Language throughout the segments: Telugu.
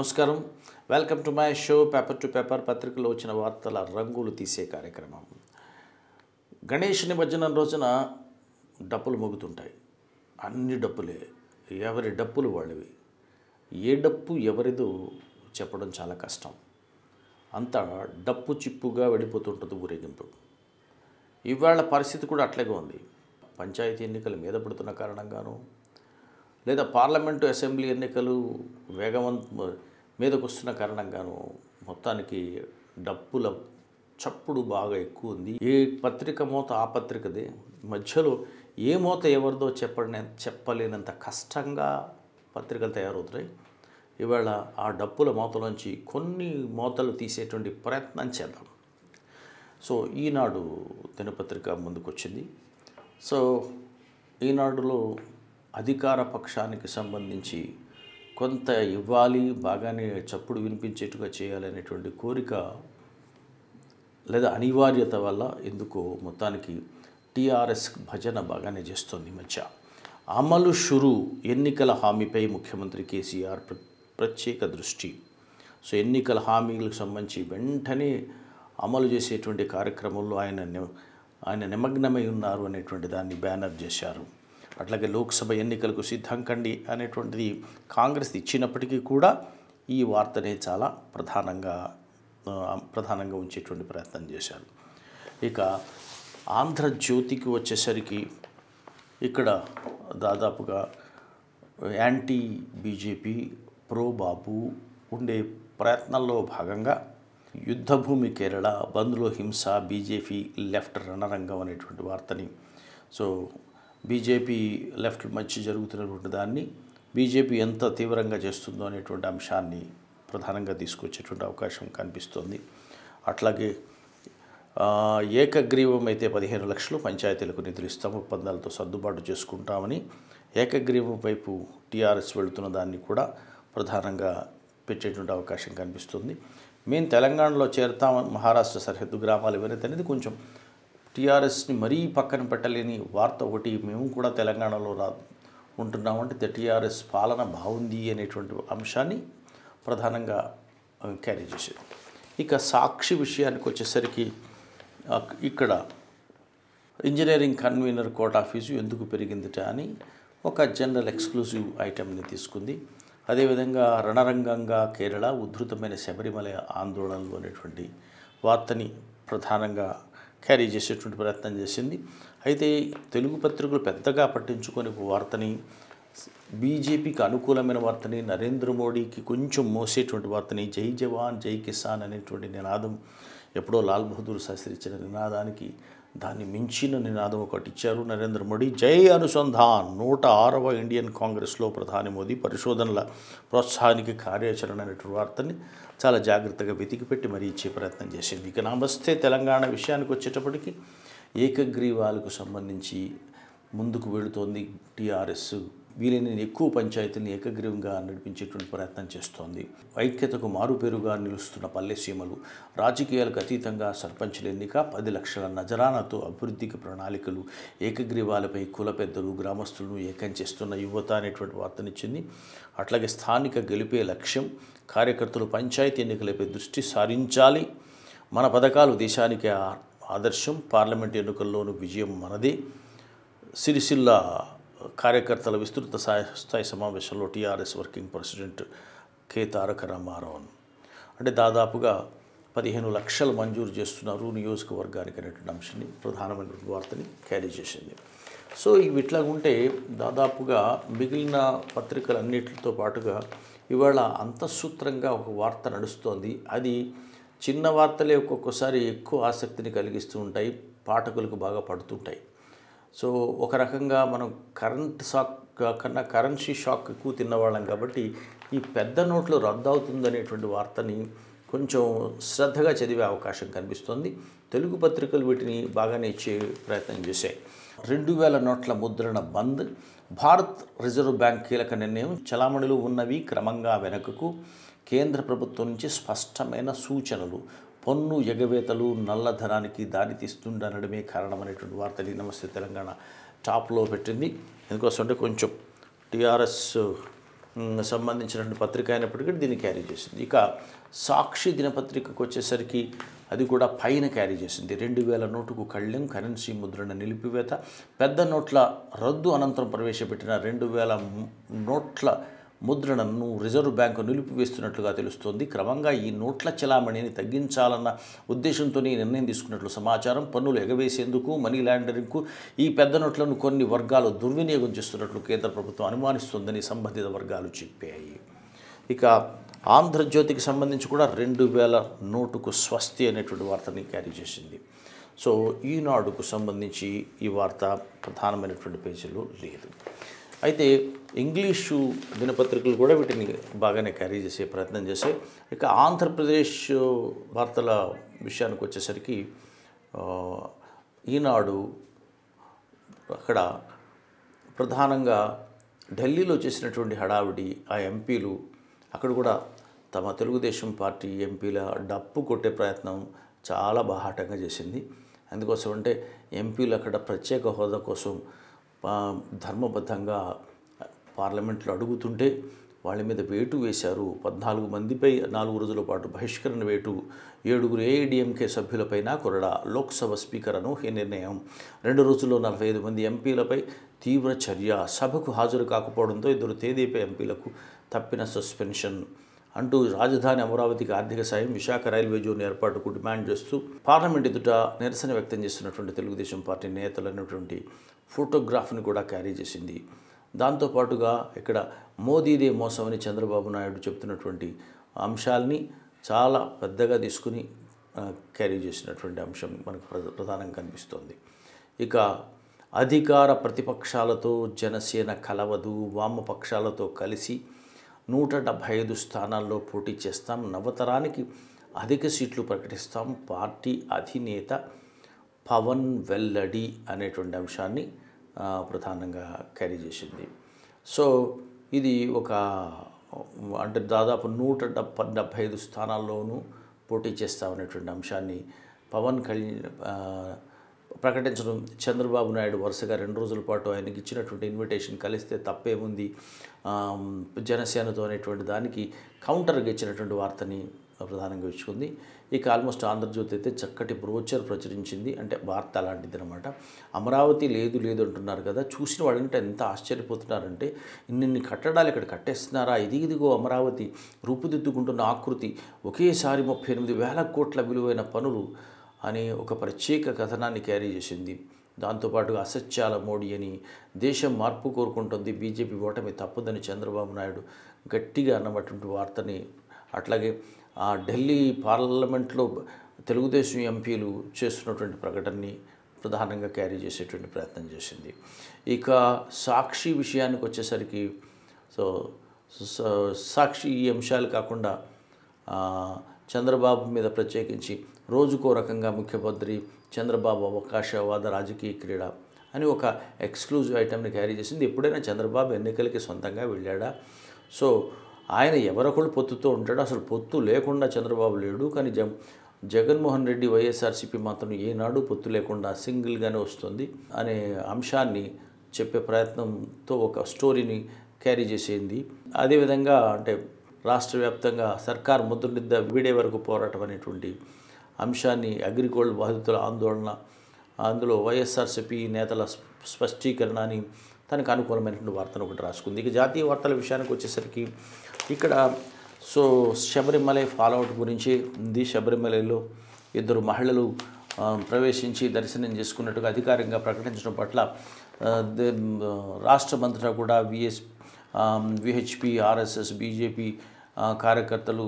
నమస్కారం. Welcome to my show paper to paper పత్రికలో వచ్చిన వార్తల రంగులు తీసే కార్యక్రమం. గణేష్ నిమజ్జనం రోజున డప్పులు మోగుతుంటాయి. అన్ని డప్పులే. ఎవరి డప్పులు వాళ్ళవి? ఏ డప్పు ఎవరిదో చెప్పడం చాలా కష్టం. అంతా డప్పు చిప్పుగా వెళ్ళిపోతుంటుంది ఊరేగింపు. ఇవాళ పరిస్థితి కూడా అట్లాగే ఉంది. పంచాయతీ ఎన్నికలు మీద పడుతున్న కారణంగాను లేదా పార్లమెంటు అసెంబ్లీ ఎన్నికలు వేగవంత మీదకు వస్తున్న కారణంగాను మొత్తానికి డప్పుల చప్పుడు బాగా ఎక్కువ ఉంది. ఏ పత్రిక మూత ఆ పత్రికదే. మధ్యలో ఏ మూత ఎవరిదో చెప్పడనే చెప్పలేనంత కష్టంగా పత్రికలు తయారవుతున్నాయి. ఇవాళ ఆ డప్పుల మూతలోంచి కొన్ని మూతలు తీసేటువంటి ప్రయత్నం చేద్దాం. సో ఈనాడు దినపత్రిక ముందుకొచ్చింది. సో ఈనాడులో అధికార పక్షానికి సంబంధించి కొంత ఇవ్వాలి బాగానే చప్పుడు వినిపించేట్టుగా చేయాలనేటువంటి కోరిక లేదా అనివార్యత వల్ల ఎందుకో మొత్తానికి టీఆర్ఎస్ భజన బాగానే చేస్తోంది మధ్య. అమలు షురు ఎన్నికల హామీపై ముఖ్యమంత్రి కేసీఆర్ ప్ర- ప్రత్యేక దృష్టి. సో ఎన్నికల హామీలకు సంబంధించి వెంటనే అమలు చేసేటువంటి కార్యక్రమంలో ఆయన ని- ఆయన నిమగ్నమై ఉన్నారు అనేటువంటి దాన్ని బ్యానర్ చేశారు. అట్లాగే లోక్సభ ఎన్నికలకు సిద్ధం కండి అనేటువంటిది కాంగ్రెస్ ఇచ్చినప్పటికీ కూడా ఈ వార్తనే చాలా ప్రధానంగా ప్రధానంగా ఉంచేటువంటి ప్రయత్నం చేశారు. ఇక ఆంధ్రజ్యోతికి వచ్చేసరికి ఇక్కడ దాదాపుగా యాంటీ బీజేపీ ప్రో బాబు ఉండే ప్రయత్నంలో భాగంగా యుద్ధభూమి కేరళ బంద్లో హింస బీజేపీ లెఫ్ట్ రణరంగం అనేటువంటి వార్తని సో బీజేపీ లెఫ్ట్ మధ్య జరుగుతున్నటువంటి దాన్ని బీజేపీ ఎంత తీవ్రంగా చేస్తుందో అనేటువంటి అంశాన్ని ప్రధానంగా తీసుకొచ్చేటువంటి అవకాశం కనిపిస్తోంది. అట్లాగే ఏకగ్రీవం అయితే పదిహేను లక్షలు పంచాయతీలకు నిధులు ఇస్తాం ఒప్పందాలతో సర్దుబాటు చేసుకుంటామని ఏకగ్రీవం వైపు టీఆర్ఎస్ వెళుతున్న దాన్ని కూడా ప్రధానంగా పెట్టేటువంటి అవకాశం కనిపిస్తుంది. మేము తెలంగాణలో చేరుతాం మహారాష్ట్ర సరిహద్దు గ్రామాలు ఎవరైతే అనేది కొంచెం టీఆర్ఎస్ని మరీ పక్కన పెట్టలేని వార్త ఒకటి మేము కూడా తెలంగాణలో రా ఉంటున్నామంటే టీఆర్ఎస్ పాలన బాగుంది అనేటువంటి అంశాన్ని ప్రధానంగా క్యారీ చేసేది. ఇక సాక్షి విషయానికి వచ్చేసరికి ఇక్కడ ఇంజనీరింగ్ కన్వీనర్ కోటా ఫీజు ఎందుకు పెరిగిందిట అని ఒక జనరల్ ఎక్స్క్లూజివ్ ఐటెంని తీసుకుంది. అదేవిధంగా రణరంగంగా కేరళ ఉద్ధృతమైన శబరిమల ఆందోళనలు అనేటువంటి వార్తని ప్రధానంగా క్యారీ చేసేటువంటి ప్రయత్నం చేసింది. అయితే తెలుగు పత్రికలు పెద్దగా పట్టించుకొని వార్తని బీజేపీకి అనుకూలమైన వార్తని నరేంద్ర మోడీకి కొంచెం మోసేటువంటి వార్తని జై జవాన్ జై కిసాన్ అనేటువంటి నినాదం ఎప్పుడో లాల్ బహదూర్ శాస్త్రి ఇచ్చిన నినాదానికి దాన్ని మించిన నినాదం ఒకటి ఇచ్చారు నరేంద్ర మోడీ. జై అనుసంధాన్ నూట ఆరవ ఇండియన్ కాంగ్రెస్లో ప్రధాని మోదీ పరిశోధనల ప్రోత్సాహానికి కార్యాచరణ అనేటువంటి వార్తని చాలా జాగ్రత్తగా వెతికిపెట్టి మరీ ఇచ్చే ప్రయత్నం చేసింది. ఇక నమస్తే తెలంగాణ విషయానికి వచ్చేటప్పటికి ఏకగ్రీవాలకు సంబంధించి ముందుకు వెళుతోంది టీఆర్ఎస్ వీలైన ఎక్కువ పంచాయతీని ఏకగ్రీవంగా నడిపించేటువంటి ప్రయత్నం చేస్తోంది. ఐక్యతకు మారుపేరుగా నిలుస్తున్న పల్లె సీమలు రాజకీయాలకు అతీతంగా సర్పంచుల ఎన్నిక పది లక్షల నజరానాతో అభివృద్ధికి ప్రణాళికలు ఏకగ్రీవాలపై కుల పెద్దలు గ్రామస్తులను ఏకం చేస్తున్న యువత అనేటువంటి వార్తనిచ్చింది అట్లాగే స్థానిక గెలిపే లక్ష్యం కార్యకర్తలు పంచాయతీ ఎన్నికలపై దృష్టి సారించాలి. మన పథకాలు దేశానికి ఆదర్శం పార్లమెంట్ ఎన్నికల్లోనూ విజయం మనదే. సిరిసిల్ల కార్యకర్తల విస్తృత స్థాయి సమావేశంలో TRS working president K. Taraka Ramarao అంటే దాదాపుగా పదిహేను లక్షలు మంజూరు చేస్తున్నారు నియోజకవర్గానికి అనేటువంటి అంశాన్ని ప్రధానమైనటువంటి వార్తని క్యారీ చేసింది. సో ఇవి ఇట్లా ఉంటే దాదాపుగా మిగిలిన పత్రికలన్నిటితో పాటుగా ఇవాళ అంతఃసూత్రంగా ఒక వార్త నడుస్తోంది. అది చిన్న వార్తలే ఒక్కొక్కసారి ఎక్కువ ఆసక్తిని కలిగిస్తూ ఉంటాయి పాఠకులకు బాగా పడుతుంటాయి. సో ఒక రకంగా మనం కరెంట్ షాక్ కన్నా కరెన్సీ షాక్ ఎక్కువ తిన్నవాళ్ళం కాబట్టి ఈ పెద్ద నోట్లు రద్దు అవుతుందనేటువంటి వార్తని కొంచెం శ్రద్ధగా చదివే అవకాశం కనిపిస్తోంది. తెలుగు పత్రికలు వీటిని బాగానే ఇచ్చే ప్రయత్నం చేశాయి. రెండు వేల నోట్ల ముద్రణ బంద్ భారత్ రిజర్వ్ బ్యాంక్ కీలక నిర్ణయం చలామణిలో ఉన్నవి క్రమంగా వెనుకకు కేంద్ర ప్రభుత్వం నుంచి స్పష్టమైన సూచనలు పన్ను ఎగవేతలు నల్లధనానికి దారితీస్తుండనడమే కారణమనేటువంటి వార్తని నమస్తే తెలంగాణ. టాప్లో పెట్టింది. ఎందుకోసం అంటే కొంచెం టీఆర్ఎస్ సంబంధించినటువంటి పత్రిక అయినప్పటికీ దీన్ని క్యారీ చేసింది. ఇక సాక్షి దినపత్రికకు వచ్చేసరికి అది కూడా పైన క్యారీ చేసింది. రెండు వేల నోటుకు కళ్ళెం కరెన్సీ ముద్రణ నిలిపివేత పెద్ద నోట్ల రద్దు అనంతరం ప్రవేశపెట్టిన రెండు వేల నోట్ల ముద్రణను రిజర్వ్ బ్యాంకు నిలిపివేస్తున్నట్లుగా తెలుస్తోంది. క్రమంగా ఈ నోట్ల చలామణిని తగ్గించాలన్న ఉద్దేశంతో ఈ నిర్ణయం తీసుకున్నట్లు సమాచారం. పన్నులు ఎగవేసేందుకు మనీ లాండరింగ్కు ఈ పెద్ద నోట్లను కొన్ని వర్గాలు దుర్వినియోగం చేస్తున్నట్లు కేంద్ర ప్రభుత్వం అనుమానిస్తోందని సంబంధిత వర్గాలు చెప్పాయి. ఇక ఆంధ్రజ్యోతికి సంబంధించి కూడా రెండు వేల నోటుకు స్వస్తి అనేటువంటి వార్తని క్యారీ చేసింది. సో ఈనాడుకు సంబంధించి ఈ వార్త ప్రధానమైనటువంటి పేజీలో లేదు. అయితే ఇంగ్లీషు దినపత్రికలు కూడా వీటిని బాగానే క్యారీ చేసే ప్రయత్నం చేశాయి ఇక ఆంధ్రప్రదేశ్ వార్తల విషయానికి వచ్చేసరికి ఈనాడు అక్కడ ప్రధానంగా ఢిల్లీలో చేసినటువంటి హడావిడి ఆ ఎంపీలు అక్కడ కూడా తమ తెలుగుదేశం పార్టీ ఎంపీల డప్పు కొట్టే ప్రయత్నం చాలా బాహాటంగా చేసింది. అందుకోసం అంటే ఎంపీలు అక్కడ ప్రత్యేక హోదా కోసం ధర్మబద్ధంగా పార్లమెంట్లో అడుగుతుంటే వాళ్ళ మీద వేటు వేశారు. పద్నాలుగు మందిపై నాలుగు రోజుల పాటు బహిష్కరణ వేటు ఏడుగురు ఏఐడిఎంకే సభ్యులపైన కొరడా లోక్సభ స్పీకర్ అనూహ్య నిర్ణయం. రెండు రోజుల్లో నలభై ఐదు మంది ఎంపీలపై తీవ్ర చర్య. సభకు హాజరు కాకపోవడంతో ఇద్దరు తేదీపై ఎంపీలకు తప్పిన సస్పెన్షన్. అంటూ రాజధాని అమరావతికి ఆర్థిక సాయం విశాఖ రైల్వే జోన్ ఏర్పాటుకు డిమాండ్ చేస్తూ పార్లమెంట్ ఎదుట నిరసన వ్యక్తం చేస్తున్నటువంటి తెలుగుదేశం పార్టీ నేతలైనటువంటి ఫోటోగ్రాఫ్ని కూడా క్యారీ చేసింది. దాంతోపాటుగా ఇక్కడ మోదీదే మోసం అని చంద్రబాబు నాయుడు చెప్తున్నటువంటి అంశాల్ని చాలా పెద్దగా తీసుకుని క్యారీ చేసినటువంటి అంశం మనకు ప్ర- ప్రధానంగా కనిపిస్తోంది. ఇక అధికార ప్రతిపక్షాలతో జనసేన కలవదు వామపక్షాలతో కలిసి నూట డెబ్భై ఐదు స్థానాల్లో పోటీ చేస్తాం నవతరానికి అధిక సీట్లు ప్రకటిస్తాం పార్టీ అధినేత పవన్ వెల్లడి అనేటువంటి అంశాన్ని ప్రధానంగా క్యారీ చేసింది. సో ఇది ఒక అంటే దాదాపు నూట డెబ్బై డెబ్భై ఐదు స్థానాల్లోనూ పోటీ చేస్తామనేటువంటి అంశాన్ని పవన్ కళ్యాణ్ ప్రకటించడం చంద్రబాబు నాయుడు వరుసగా రెండు రోజుల పాటు ఆయనకి ఇచ్చినటువంటి ఇన్విటేషన్ కలిస్తే తప్పేముంది? జనసేనతో అనేటువంటి దానికి కౌంటర్గా ఇచ్చినటువంటి వార్తని ప్రధానంగా ఇచ్చుకుంది. ఇక ఆల్మోస్ట్ ఆంధ్రజ్యోతి అయితే చక్కటి బ్రోచర్ ప్రచురించింది. అంటే వార్త అలాంటిది అనమాట అమరావతి లేదు లేదు అంటున్నారు కదా. చూసిన వాళ్ళంటే ఎంత ఆశ్చర్యపోతున్నారంటే ఇన్నిన్ని కట్టడాలు ఇక్కడ కట్టేస్తున్నారా? ఇది ఇదిగో అమరావతి. రూపుదిద్దుకుంటున్న ఆకృతి. ఒకేసారి ముప్పై ఎనిమిది వేల కోట్ల విలువైన పనులు అనే ఒక ప్రత్యేక కథనాన్ని క్యారీ చేసింది. దాంతోపాటుగా అసత్యాల మోడీ అని దేశం మార్పు కోరుకుంటుంది. బీజేపీ ఓటమి తప్పదని చంద్రబాబు నాయుడు గట్టిగా అన్నటువంటి వార్తని అట్లాగే ఢిల్లీ పార్లమెంట్లో తెలుగుదేశం ఎంపీలు చేస్తున్నటువంటి ప్రకటనని ప్రధానంగా క్యారీ చేసేటువంటి ప్రయత్నం చేసింది. ఇక సాక్షి విషయానికి వచ్చేసరికి సో సాక్షి ఈ అంశాలు కాకుండా చంద్రబాబు మీద ప్రత్యేకించి రోజుకో రకంగా ముఖ్యమంత్రి చంద్రబాబు అవకాశవాద రాజకీయ క్రీడ అని ఒక ఎక్స్క్లూజివ్ ఐటెంని క్యారీ చేసింది. ఎప్పుడైనా చంద్రబాబు ఎన్నికలకి సొంతంగా వెళ్ళాడా? సో ఆయన ఎవరొకళ్ళు పొత్తుతో ఉంటాడు అసలు పొత్తు లేకుండా చంద్రబాబు లేడు కానీ జం జగన్మోహన్ రెడ్డి వైఎస్ఆర్సీపీ మాత్రం ఏనాడు పొత్తు లేకుండా సింగిల్గానే వస్తుంది అనే అంశాన్ని చెప్పే ప్రయత్నంతో ఒక స్టోరీని క్యారీ చేసేది. అదేవిధంగా అంటే రాష్ట్ర వ్యాప్తంగా సర్కార్ ముద్రనిద్ద వీడే వరకు పోరాటం అనేటువంటి అంశాన్ని అగ్రిగోల్డ్ బాధితుల ఆందోళన అందులో వైఎస్ఆర్సీపీ నేతల స్ప- స్పష్టీకరణ అని తనకు అనుకూలమైనటువంటి వార్తను ఒకటి రాసుకుంది. ఇక జాతీయ వార్తల విషయానికి వచ్చేసరికి ఇక్కడ సో శబరిమలై ఫాలోఅవుట్ గురించి ఉంది. శబరిమలలో ఇద్దరు మహిళలు ప్రవేశించి దర్శనం చేసుకున్నట్టుగా అధికారికంగా ప్రకటించడం పట్ల ఆ, దే- రాష్ట్రమంతటా కూడా విఎస్ విహెచ్పి ఆర్ఎస్ఎస్ బీజేపీ కార్యకర్తలు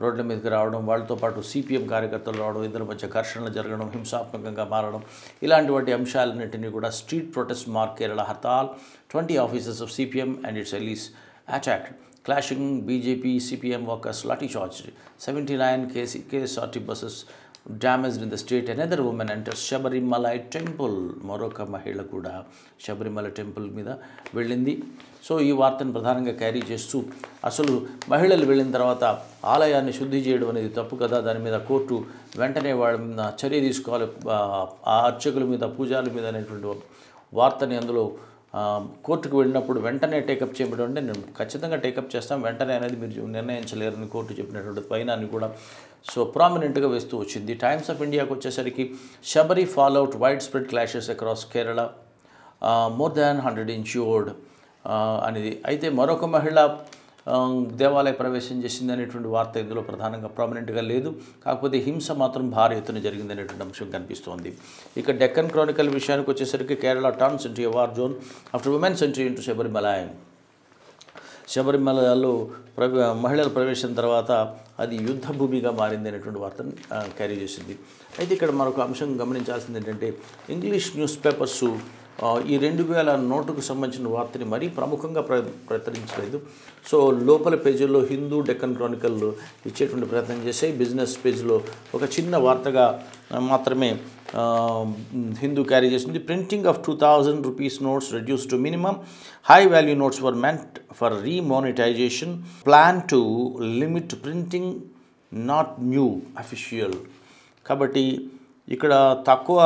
రోడ్ల మీదకి రావడం వాళ్ళతో పాటు సిపిఎం కార్యకర్తలు రావడం ఇద్దరి మధ్య ఘర్షణలు జరగడం హింసాత్మకంగా మారడం ఇలాంటి అంశాలన్నింటినీ కూడా street protest mark Kerala hartal twenty officers of CPM and its allies attack clashing BJP CPM workers lathi charge seventy nine KC KSRT buses damaged in the state another women enter Sabarimalai temple మరొక మహిళ కూడా శబరిమల టెంపుల్ మీద వెళ్ళింది. సో ఈ వార్తను ప్రధానంగా క్యారీ చేస్తూ అసలు మహిళలు వెళ్ళిన తర్వాత ఆలయాన్ని శుద్ధి చేయడం అనేది తప్పు కదా? దాని మీద కోర్టు వెంటనే వాళ్ళ మీద చర్య తీసుకోవాలి. ఆ అర్చకుల మీద పూజారుల మీద అనేటువంటి వార్తని అందులో కోర్టుకు వెళ్ళినప్పుడు వెంటనే టేకప్ చేయబడి ఉంటే నేను ఖచ్చితంగా టేకప్ చేస్తాం. వెంటనే అనేది మీరు నిర్ణయించలేరని కోర్టు చెప్పినటువంటి పైనాన్ని కూడా సో ప్రామినెంట్గా వేస్తూ వచ్చింది. టైమ్స్ ఆఫ్ ఇండియాకి వచ్చేసరికి Sabari fall out wide spread clashes across Kerala more than hundred insured అనేది. అయితే మరొక మహిళ దేవాలయ ప్రవేశం చేసింది అనేటువంటి వార్త ఇందులో ప్రధానంగా ప్రామినెంట్గా లేదు. కాకపోతే హింస మాత్రం భారీ ఎత్తున జరిగింది అనేటువంటి అంశం కనిపిస్తోంది. ఇక డెక్కన్ క్రానికల్ విషయానికి వచ్చేసరికి Kerala turns into war zone after women's entry into శబరిమలాయం. శబరిమలలో ప్రవే మహిళల ప్రవేశం తర్వాత అది యుద్ధ భూమిగా మారింది అనేటువంటి వార్తను క్యారీ చేసింది. అయితే ఇక్కడ మరొక అంశం గమనించాల్సింది ఏంటంటే ఇంగ్లీష్ న్యూస్ పేపర్స్ ఈ రెండు వేల నోటుకు సంబంధించిన వార్తని మరీ ప్రముఖంగా ప్ర ప్రచురించలేదు. సో లోపల పేజీల్లో హిందూ డెక్కన్ క్రానికల్ ఇచ్చేటువంటి ప్రయత్నం చేసే బిజినెస్ పేజ్లో ఒక చిన్న వార్తగా మాత్రమే హిందూ క్యారీ చేసింది. Printing of two thousand rupees notes reduce to minimum high value notes for meant for remonetization plan to limit printing not new official కాబట్టి ఇక్కడ తక్కువ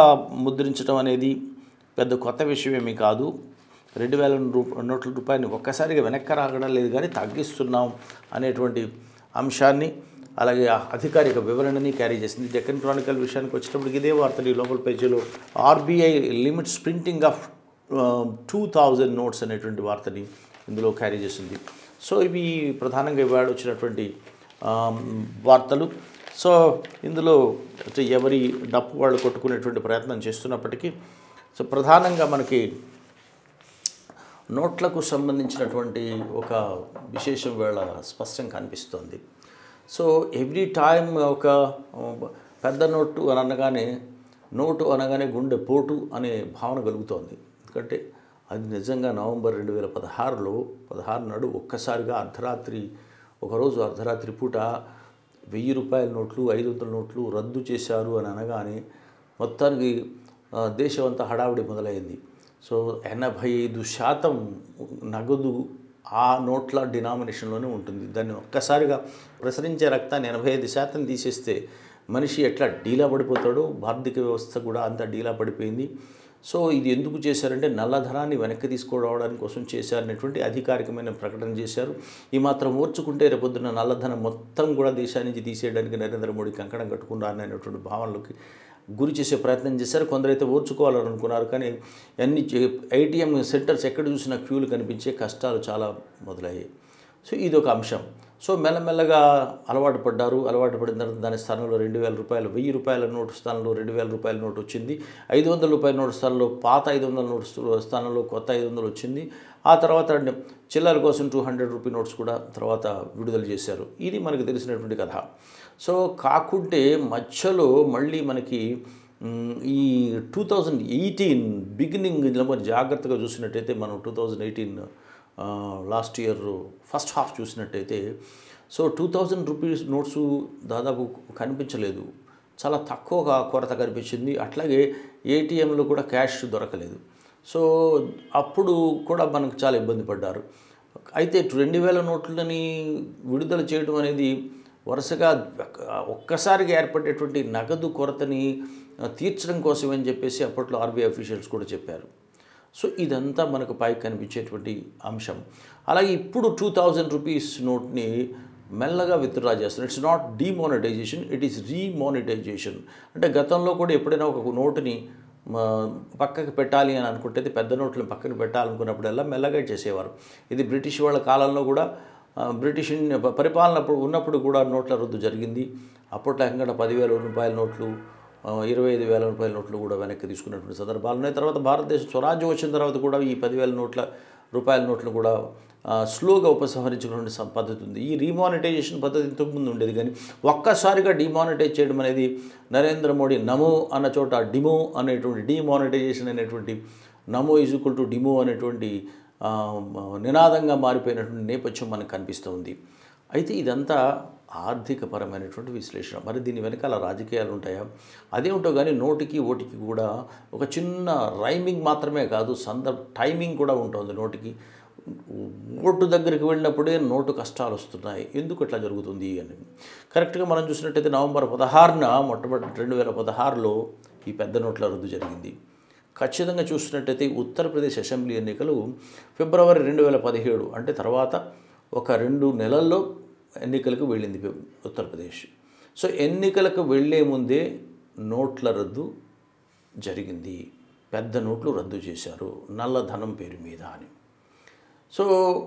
ముద్రించడం అనేది పెద్ద కొత్త విషయమేమీ కాదు. రెండు వేల రూప నోట్ల రూపాయలని ఒక్కసారిగా వెనక్కి రాగడం లేదు కానీ తగ్గిస్తున్నాం అనేటువంటి అంశాన్ని అలాగే ఆ అధికారిక వివరణని క్యారీ చేసింది. డెక్కన్ క్రానికల్ విషయానికి వచ్చేటప్పటికి ఇదే వార్తలు ఈ లోపల పేజీలో. RBI limits printing of two thousand notes అనేటువంటి వార్తని ఇందులో క్యారీ చేసింది. సో ఇవి ప్రధానంగా ఇవాళ వచ్చినటువంటి వార్తలు. సో ఇందులో ఎవరి డప్పు వాళ్ళు కొట్టుకునేటువంటి ప్రయత్నం చేస్తున్నప్పటికీ సో ప్రధానంగా మనకి నోట్లకు సంబంధించినటువంటి ఒక విశేషం వేళ స్పష్టంగా కనిపిస్తుంది. సో ఎవ్రీ టైం ఒక పెద్ద నోటు అని అనగానే నోటు అనగానే గుండె పోటు అనే భావన కలుగుతోంది. ఎందుకంటే అది నిజంగా నవంబర్ రెండు వేల పదహారులో పదహారు నాడు ఒక్కసారిగా అర్ధరాత్రి ఒకరోజు అర్ధరాత్రి పూట వెయ్యి రూపాయల నోట్లు ఐదు వందల నోట్లు రద్దు చేశారు అని అనగానే మొత్తానికి దేశమంతా హడావిడి మొదలైంది. సో ఎనభై ఐదు శాతం నగదు ఆ నోట్ల డినామినేషన్లోనే ఉంటుంది. దాన్ని ఒక్కసారిగా ప్రసరించే రక్తాన్ని ఎనభై ఐదు శాతం తీసేస్తే మనిషి ఎట్లా డీలా పడిపోతాడో ఆర్థిక వ్యవస్థ కూడా అంత డీలా పడిపోయింది. సో ఇది ఎందుకు చేశారంటే నల్లధనాన్ని వెనక్కి తీసుకురావడానికి కోసం చేశారనేటువంటి అధికారికమైన ప్రకటన చేశారు. ఈ మాత్రం ఓర్చుకుంటే రేపొద్దున నల్లధనం మొత్తం కూడా దేశానికి తీసేయడానికి నరేంద్ర మోడీ కంకణం కట్టుకున్నారు అనేటువంటి భావనలోకి గురి చేసే ప్రయత్నం చేశారు. కొందరైతే ఓర్చుకోవాలనుకున్నారు. కానీ అన్ని ఐటీఎం సెంటర్స్ ఎక్కడ చూసినా క్యూలు కనిపించే కష్టాలు చాలా మొదలయ్యాయి. సో ఇది ఒక అంశం. సో మెల్లమెల్లగా అలవాటు పడ్డారు. అలవాటు పడిన తర్వాత దాని స్థానంలో రెండు వేల రూపాయలు వెయ్యి రూపాయల నోటు స్థానంలో రెండు వేల రూపాయల నోటు వచ్చింది. ఐదు వందల రూపాయల నోటు స్థానంలో పాత ఐదు వందల నోటు స్థానంలో కొత్త ఐదు వందలు వచ్చింది. ఆ తర్వాత చిల్లర కోసం టూ హండ్రెడ్ రూపీ నోట్స్ కూడా తర్వాత విడుదల చేశారు. ఇది మనకు తెలిసినటువంటి కథ. సో కాకుంటే మధ్యలో మళ్ళీ మనకి ఈ టూ థౌజండ్ ఎయిటీన్ బిగినింగ్లో మరి జాగ్రత్తగా చూసినట్టయితే మనం two thousand eighteen last year first half చూసినట్టయితే so two thousand rupees notes దాదాపు కనిపించలేదు. చాలా తక్కువగా కొరత కనిపించింది. అట్లాగే ఏటీఎంలో కూడా క్యాష్ దొరకలేదు. సో అప్పుడు కూడా మనకు చాలా ఇబ్బంది పడ్డారు. అయితే రెండు వేల నోట్లని విడుదల చేయడం అనేది వరుసగా ఒక్కసారిగా ఏర్పడేటువంటి నగదు కొరతని తీర్చడం కోసం అని చెప్పేసి అప్పట్లో ఆర్బీఐ అఫీషియల్స్ కూడా చెప్పారు. సో ఇదంతా మనకు పైకి కనిపించేటువంటి అంశం. అలాగే ఇప్పుడు టూ థౌజండ్ రూపీస్ నోట్ని మెల్లగా విత్డ్రా చేస్తారు it's not demonetization it is remonetization అంటే గతంలో కూడా ఎప్పుడైనా ఒక నోటుని పక్కకు పెట్టాలి అని అనుకుంటే పెద్ద నోట్లను పక్కన పెట్టాలనుకున్నప్పుడల్లా మెల్లగా చేసేవారు. ఇది బ్రిటిష్ వాళ్ళ కాలంలో కూడా బ్రిటిష్ పరిపాలన ఉన్నప్పుడు కూడా నోట్ల రద్దు జరిగింది. అప్పట్లో ఏకంగా పదివేల రూపాయల నోట్లు ఇరవై ఐదు వేల రూపాయల నోట్లు కూడా వెనక్కి తీసుకున్నటువంటి సందర్భాలు ఉన్నాయి. తర్వాత భారతదేశ స్వరాజ్యం వచ్చిన తర్వాత కూడా ఈ పదివేల నోట్ల రూపాయల నోట్లు కూడా స్లోగా ఉపసంహరించుకునే పద్ధతి ఉంది. ఈ రీమానిటైజేషన్ పద్ధతి ఇంతకుముందు ఉండేది కానీ ఒక్కసారిగా డిమానిటైజ్ చేయడం అనేది నరేంద్ర మోడీ నమో అన్న చోట డిమో అనేటువంటి డిమానిటైజేషన్ అనేటువంటి నమో ఈజ్ ఈక్వల్ టు డిమో అనేటువంటి నినాదంగా మారిపోయినటువంటి నేపథ్యం మనకు కనిపిస్తుంది. అయితే ఇదంతా ఆర్థికపరమైనటువంటి విశ్లేషణ. మరి దీని వెనకాల రాజకీయాలు ఉంటాయా? అదే ఉంటావు కానీ నోటికి ఓటికి కూడా ఒక చిన్న రైమింగ్ మాత్రమే కాదు సందర్భ టైమింగ్ కూడా ఉంటుంది నోటికి. ఓటు దగ్గరికి వెళ్ళినప్పుడే నోటు కష్టాలు వస్తున్నాయి. ఎందుకు ఇట్లా జరుగుతుంది అని. కరెక్ట్గా మనం చూసినట్టయితే నవంబర్ పదహారున మొట్టమొదటి రెండు వేల పదహారులో ఈ పెద్ద నోట్ల రద్దు జరిగింది. ఖచ్చితంగా చూసినట్టయితే ఉత్తరప్రదేశ్ అసెంబ్లీ ఎన్నికలు ఫిబ్రవరి రెండు వేల పదిహేడు అంటే తర్వాత ఒక రెండు నెలల్లో ఎన్నికలకు వెళ్ళింది ఉత్తరప్రదేశ్. సో ఎన్నికలకు వెళ్ళే ముందే నోట్ల రద్దు జరిగింది. పెద్ద నోట్లు రద్దు చేశారు. నల్లధనం పేరు మీద అని. సో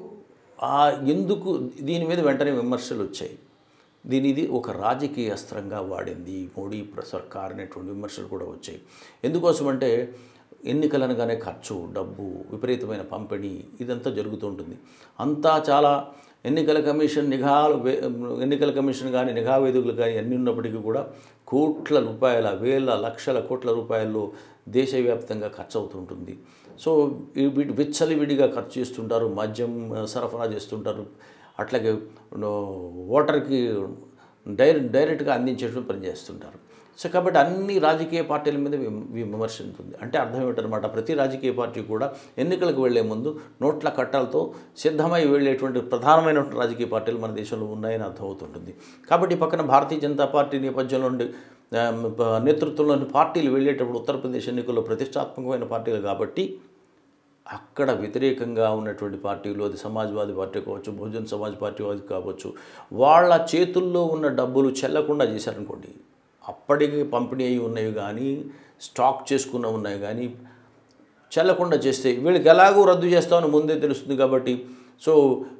ఆ ఎందుకు దీని మీద వెంటనే విమర్శలు వచ్చాయి. దీని ఇది ఒక రాజకీయ అస్త్రంగా వాడింది మోడీ ప్ర- సర్కార్ అనేటువంటి విమర్శలు కూడా వచ్చాయి. ఎందుకోసమంటే ఎన్నికలనగానే ఖర్చు డబ్బు విపరీతమైన పంపిణీ ఇదంతా జరుగుతూ ఉంటుంది. అంతా చాలా ఎన్నికల కమిషన్ నిఘా వే- ఎన్నికల కమిషన్ కానీ నిఘా వేదికలు కానీ అన్నీ ఉన్నప్పటికీ కూడా కోట్ల రూపాయల వేల లక్షల కోట్ల రూపాయల్లో దేశవ్యాప్తంగా ఖర్చు అవుతుంటుంది సో వీటి విచ్చలివిడిగా ఖర్చు చేస్తుంటారు మద్యం సరఫరా చేస్తుంటారు. అట్లాగే ఓటర్కి డైరెక్ట్ డైరెక్ట్గా అందించేటువంటి పనిచేస్తుంటారు సో కాబట్టి అన్ని రాజకీయ పార్టీల మీద విమ- విమర్శ ఉంటుంది అంటే అర్థం ఏమిటనమాట ప్రతి రాజకీయ పార్టీ కూడా ఎన్నికలకు వెళ్ళే ముందు నోట్ల కట్టాలతో సిద్ధమై వెళ్ళేటువంటి ప్రధానమైనటువంటి రాజకీయ పార్టీలు మన దేశంలో ఉన్నాయని అర్థమవుతుంటుంది. కాబట్టి పక్కన భారతీయ జనతా పార్టీ నేపథ్యంలో ఉండి నేతృత్వంలోని పార్టీలు వెళ్ళేటప్పుడు ఉత్తరప్రదేశ్ ఎన్నికల్లో ప్రతిష్టాత్మకమైన పార్టీలు కాబట్టి అక్కడ వ్యతిరేకంగా ఉన్నటువంటి పార్టీలు అది సమాజ్వాదీ పార్టీ కావచ్చు బహుజన్ సమాజ్ పార్టీ కావచ్చు వాళ్ళ చేతుల్లో ఉన్న డబ్బులు చెల్లకుండా చేశారనుకోండి అప్పటికి పంపిణీ అయి ఉన్నవి కానీ స్టాక్ చేసుకున్న ఉన్నాయి కానీ చల్లకుండా చేస్తే వీళ్ళకి ఎలాగో రద్దు చేస్తామని ముందే తెలుస్తుంది కాబట్టి సో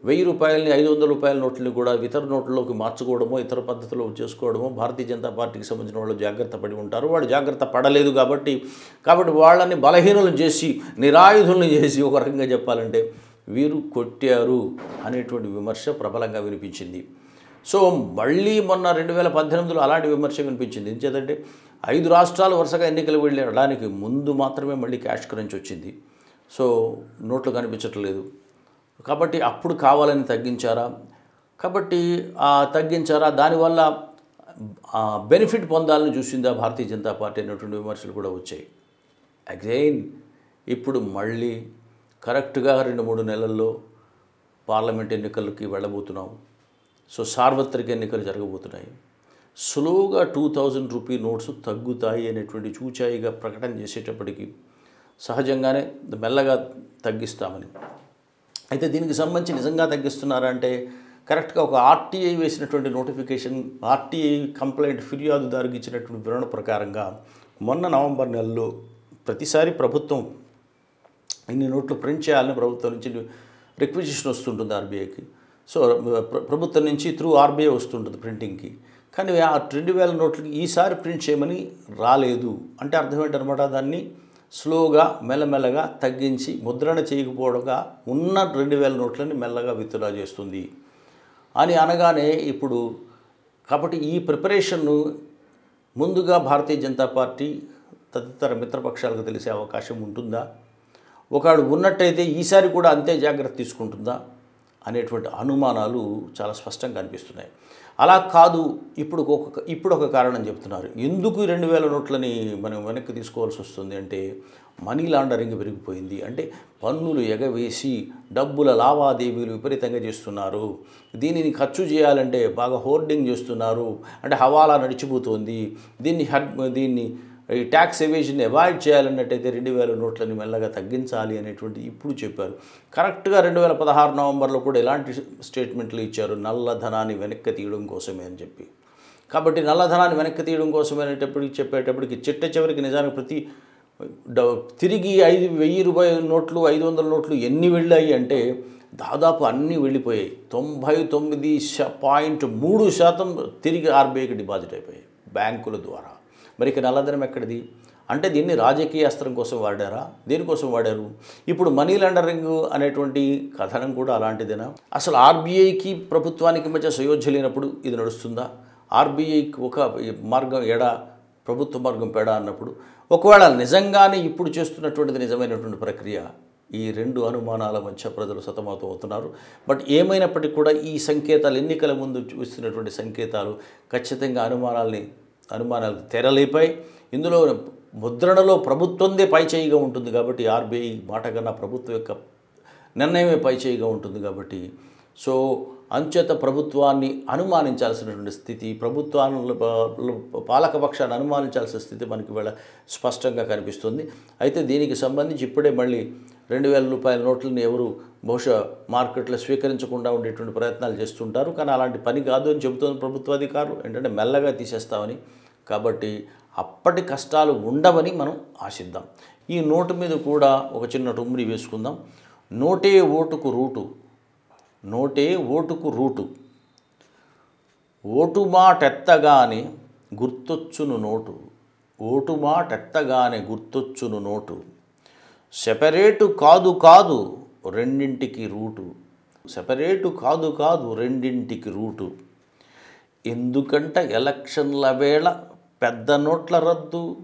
వెయ్యి రూపాయలని ఐదు వందల రూపాయల నోట్లని కూడా ఇతర నోట్లలోకి మార్చుకోవడమో ఇతర పద్ధతిలో చేసుకోవడమో భారతీయ జనతా పార్టీకి సంబంధించిన వాళ్ళు జాగ్రత్త పడి ఉంటారు. వాళ్ళు జాగ్రత్త పడలేదు కాబట్టి కాబట్టి వాళ్ళని బలహీనలు చేసి నిరాయుధులను చేసి ఒక రకంగా చెప్పాలంటే వీరు కొట్టారు అనేటువంటి విమర్శ ప్రబలంగా వినిపించింది. సో మళ్ళీ మొన్న రెండు వేల పద్దెనిమిదిలో అలాంటి విమర్శ వినిపించింది. ఎంచేదంటే ఐదు రాష్ట్రాలు వరుసగా ఎన్నికలు వెళ్ళడానికి ముందు మాత్రమే మళ్ళీ క్యాష్ కరెన్సీ వచ్చింది. సో నోట్లు కనిపించట్లేదు. కాబట్టి అప్పుడు కావాలని తగ్గించారా? కాబట్టి తగ్గించారా? దానివల్ల బెనిఫిట్ పొందాలని చూసిందా భారతీయ జనతా పార్టీ అనేటువంటి విమర్శలు కూడా వచ్చాయి. అగైన్ ఇప్పుడు మళ్ళీ కరెక్ట్గా రెండు మూడు నెలల్లో పార్లమెంట్ ఎన్నికలకి వెళ్ళబోతున్నాం. సో సార్వత్రిక ఎన్నికలు జరగబోతున్నాయి. స్లోగా టూ థౌజండ్ రూపీ నోట్స్ తగ్గుతాయి అనేటువంటి చూచాయిగా ప్రకటన చేసేటప్పటికీ సహజంగానే మెల్లగా తగ్గిస్తామని. అయితే దీనికి సంబంధించి నిజంగా తగ్గిస్తున్నారా అంటే కరెక్ట్గా ఒక ఆర్టీఐ వేసినటువంటి నోటిఫికేషన్ ఆర్టీఐ కంప్లైంట్ ఫిర్యాదుదారుకి ఇచ్చినటువంటి వివరణ ప్రకారంగా మొన్న నవంబర్ నెలలో ప్రతిసారి ప్రభుత్వం ఇన్ని నోట్లు ప్రింట్ చేయాలని ప్రభుత్వం నుంచి రిక్విజిషన్ వస్తుంటుంది ఆర్బీఐకి. సో ప్రభుత్వం నుంచి త్రూ ఆర్బీఐ వస్తుంటుంది ప్రింటింగ్కి. కానీ ఆ రెండు వేల నోట్లకి ఈసారి ప్రింట్ చేయమని రాలేదు. అంటే అర్థం ఏంటనమాట దాన్ని స్లోగా మెల్లమెల్లగా తగ్గించి ముద్రణ చేయకపోవడంగా ఉన్న రెండు వేల నోట్లని మెల్లగా విత్డ్రా చేస్తుంది. అని అనగానే ఇప్పుడు కాబట్టి ఈ ప్రిపరేషన్ను ముందుగా భారతీయ జనతా పార్టీ తదితర మిత్రపక్షాలకు తెలిసే అవకాశం ఉంటుందా? ఒకడు ఉన్నట్టయితే ఈసారి కూడా అంతే జాగ్రత్త తీసుకుంటుందా? అనేటువంటి అనుమానాలు చాలా స్పష్టంగా కనిపిస్తున్నాయి అలా కాదు ఇప్పుడు ఒక ఇప్పుడు ఒక కారణం చెప్తున్నారు. ఎందుకు రెండు వేల నోట్లని మనం వెనక్కి తీసుకోవాల్సి వస్తుంది అంటే మనీ లాండరింగ్ పెరిగిపోయింది. అంటే పన్నులు ఎగవేసి డబ్బుల లావాదేవీలు విపరీతంగా చేస్తున్నారు. దీనిని ఖర్చు చేయాలంటే బాగా హోర్డింగ్ చేస్తున్నారు. అంటే హవాలా నడిచిపోతుంది. దీన్ని హడ్ దీన్ని ఈ ట్యాక్స్ ఎవేషన్ని అవాయిడ్ చేయాలన్నట్టయితే రెండు వేల నోట్లని మెల్లగా తగ్గించాలి అనేటువంటి ఇప్పుడు చెప్పారు. కరెక్ట్గా రెండు వేల పదహారు నవంబర్లో కూడా ఎలాంటి స్టేట్మెంట్లు ఇచ్చారు? నల్లధనాన్ని వెనక్కి తీయడం కోసమే అని చెప్పి. కాబట్టి నల్లధనాన్ని వెనక్కి తీయడం కోసమే అనేటప్పటికి చెప్పేటప్పటికి చిట్ట చివరికి నిజానికి ప్రతి తిరిగి ఐదు వెయ్యి రూపాయల నోట్లు ఐదు వందల నోట్లు ఎన్ని వెళ్ళాయి అంటే దాదాపు అన్నీ వెళ్ళిపోయాయి. తొంభై తొమ్మిది పాయింట్ మూడు శాతం తిరిగి ఆర్బీఐకి డిపాజిట్ అయిపోయాయి బ్యాంకుల ద్వారా. మరి ఇక నల్లధనం ఎక్కడిది? అంటే దీన్ని రాజకీయ అస్త్రం కోసం వాడారా? దేనికోసం వాడారు? ఇప్పుడు మనీ లాండరింగ్ అనేటువంటి కథనం కూడా అలాంటిదేనా? అసలు ఆర్బీఐకి ప్రభుత్వానికి మధ్య సయోధ్య లేనప్పుడు ఇది నడుస్తుందా? ఆర్బీఐకి ఒక మార్గం ఎడ ప్రభుత్వ మార్గం పేడా అన్నప్పుడు? ఒకవేళ నిజంగానే ఇప్పుడు చేస్తున్నటువంటిది నిజమైనటువంటి ప్రక్రియ ఈ రెండు అనుమానాల మధ్య ప్రజలు సతమతం అవుతున్నారు. బట్ ఏమైనప్పటికీ కూడా ఈ సంకేతాలు ఎన్నికల ముందు చూస్తున్నటువంటి సంకేతాలు ఖచ్చితంగా అనుమానాల్ని అనుమానాలు తెరలేపాయి. ఇందులో ముద్రణలో ప్రభుత్వందే పై చేయిగా ఉంటుంది కాబట్టి ఆర్బీఐ మాట కన్నా ప్రభుత్వం యొక్క నిర్ణయమే పై చేయిగా ఉంటుంది కాబట్టి. సో అంచేత ప్రభుత్వాన్ని అనుమానించాల్సినటువంటి స్థితి ప్రభుత్వాన్ని పాలకపక్షాన్ని అనుమానించాల్సిన స్థితి మనకి వేళ స్పష్టంగా కనిపిస్తుంది. అయితే దీనికి సంబంధించి ఇప్పుడే మళ్ళీ రెండు వేల రూపాయల నోట్లను ఎవరు బహుశా మార్కెట్లో స్వీకరించకుండా ఉండేటువంటి ప్రయత్నాలు చేస్తుంటారు. కానీ అలాంటి పని కాదు అని చెబుతుంది ప్రభుత్వాధికారులు ఏంటంటే మెల్లగా తీసేస్తామని కాబట్టి అప్పటి కష్టాలు ఉండవని మనం ఆశిద్దాం. ఈ నోటు మీద కూడా ఒక చిన్న టుమ్మిడి వేసుకుందాం. నోటే ఓటుకు రూటు. నోటే ఓటుకు రూటు. ఓటు మాటెత్తగానే గుర్తొచ్చును నోటు. ఓటు మాటెత్తగానే గుర్తొచ్చును నోటు. సెపరేటు కాదు కాదు రెండింటికి రూటు. సెపరేటు కాదు కాదు రెండింటికి రూటు. ఎందుకంటే ఎలక్షన్ల వేళ పెద్ద నోట్ల రద్దు.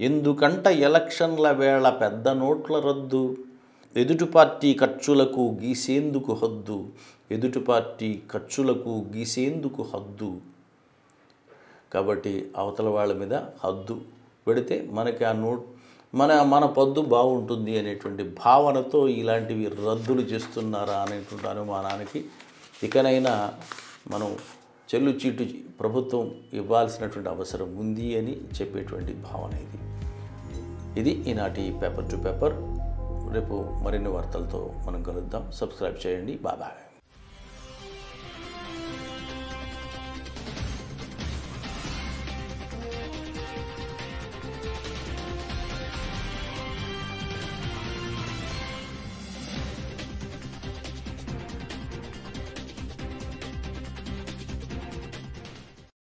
ఎందుకంట ఎలక్షన్ల వేళ పెద్ద నోట్ల రద్దు. ఎదుటి పార్టీ ఖర్చులకు గీసేందుకు హద్దు. ఎదుటి పార్టీ ఖర్చులకు గీసేందుకు హద్దు. కాబట్టి అవతల వాళ్ళ మీద హద్దు పెడితే మనకి ఆ నోట్ మన మన పద్దు బాగుంటుంది అనేటువంటి భావనతో ఇలాంటివి రద్దులు చేస్తున్నారా అనేటువంటి అనుమానానికి ఇకనైనా మనం చెల్లు చీటు ప్రభుత్వం ఇవ్వాల్సినటువంటి అవసరం ఉంది అని చెప్పేటువంటి భావన ఇది. ఇది ఈనాటి పేపర్ టు పేపర్. రేపు మరిన్ని వార్తలతో మనం కలుద్దాం. సబ్స్క్రైబ్ చేయండి. బాబాయ్